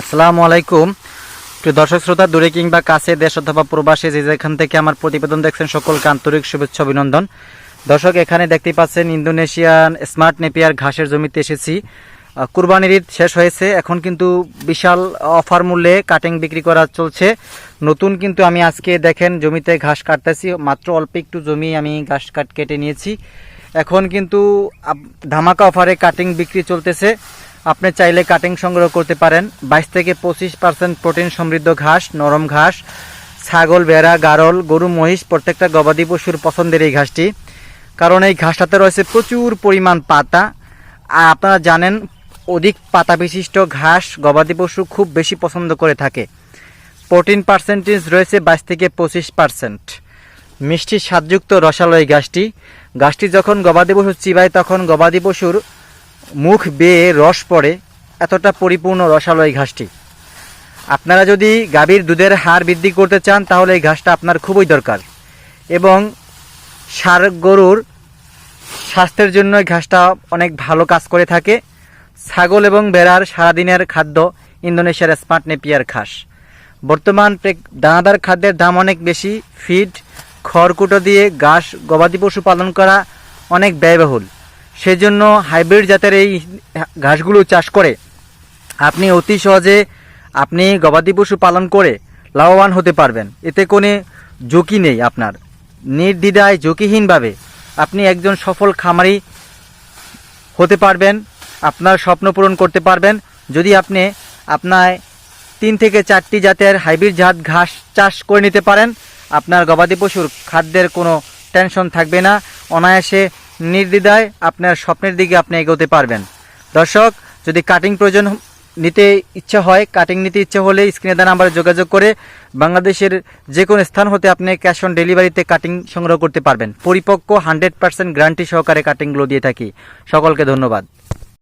আসসালামু আলাইকুম। প্রিয় দর্শক শ্রোতা, দূরে কিংবা কাছে দেশ অথবা প্রবাসী যে যেখান থেকে আমার প্রতিবেদন দেখছেন, সকলকে আন্তরিক শুভেচ্ছা, অভিনন্দন। দর্শক, এখানে দেখতে পাচ্ছেন, ইন্দোনেশিয়ান স্মার্ট নেপিয়ার ঘাসের জমিতে এসেছি। কুরবানির ঈদ শেষ হয়েছে। এখন কিন্তু বিশাল অফার মূল্যে কাটিং বিক্রি করা চলছে। নতুন কিন্তু আমি আজকে দেখেন, জমিতে ঘাস কাটতেছি। মাত্র অল্প একটু জমি আমি ঘাস কাট কেটে নিয়েছি। এখন কিন্তু ধামাকা অফারে কাটিং বিক্রি চলতেছে। আপনি চাইলে কাটিং সংগ্রহ করতে পারেন। বাইশ থেকে পঁচিশ পার্সেন্ট প্রোটিন সমৃদ্ধ ঘাস, নরম ঘাস, ছাগল, ভেড়া, গারল, গরু, মহিষ, প্রত্যেকটা গবাদি পশুর পছন্দের এই ঘাসটি। কারণ এই ঘাসটাতে রয়েছে প্রচুর পরিমাণ পাতা। আর আপনারা জানেন অধিক পাতা বিশিষ্ট ঘাস গবাদি পশু খুব বেশি পছন্দ করে থাকে। প্রোটিন পার্সেন্টেজ রয়েছে বাইশ থেকে পঁচিশ পার্সেন্ট। মিষ্টি স্বাদযুক্ত রসালো এই গাছটি গাছটি যখন গবাদি পশু চিবায়, তখন গবাদি পশুর মুখ বেয়ে রস পড়ে, এতটা পরিপূর্ণ রসালো এই ঘাসটি। আপনারা যদি গাভীর দুধের হার বৃদ্ধি করতে চান, তাহলে এই ঘাসটা আপনার খুবই দরকার। এবং সার গরুর স্বাস্থ্যের জন্য এই ঘাসটা অনেক ভালো কাজ করে থাকে। ছাগল এবং ভেড়ার সারাদিনের খাদ্য ইন্দোনেশিয়ার স্মার্ট নেপিয়ার ঘাস। বর্তমান দানাদার খাদ্যের দাম অনেক বেশি। ফিড, খড়কুটো দিয়ে ঘাস গবাদি পশু পালন করা অনেক ব্যয়বহুল। সেজন্য হাইব্রিড জাতের এই ঘাসগুলো চাষ করে আপনি অতি সহজে আপনি গবাদি পশু পালন করে লাভবান হতে পারবেন। এতে কোনো ঝুঁকি নেই আপনার। নির্দ্বিধায় ঝুঁকিহীনভাবে আপনি একজন সফল খামারি হতে পারবেন, আপনার স্বপ্ন পূরণ করতে পারবেন। যদি আপনি আপনার তিন থেকে চারটি জাতের হাইব্রিড জাত ঘাস চাষ করে নিতে পারেন, আপনার গবাদি পশুর খাদ্যের কোনো টেনশন থাকবে না। অনায়াসে নির্দ্বিধায় আপনার স্বপ্নের দিকে আপনি এগোতে পারবেন। দর্শক, যদি কাটিং প্রয়োজন নিতে ইচ্ছা হয় কাটিং নিতে ইচ্ছা হলে স্ক্রিনে দেওয়া নাম্বারে যোগাযোগ করে বাংলাদেশের যে কোনো স্থান হতে আপনি ক্যাশ অন ডেলিভারিতে কাটিং সংগ্রহ করতে পারবেন। পরিপক্ক হান্ড্রেড পার্সেন্ট গ্যারান্টি সহকারে কাটিংগুলো দিয়ে থাকি। সকলকে ধন্যবাদ।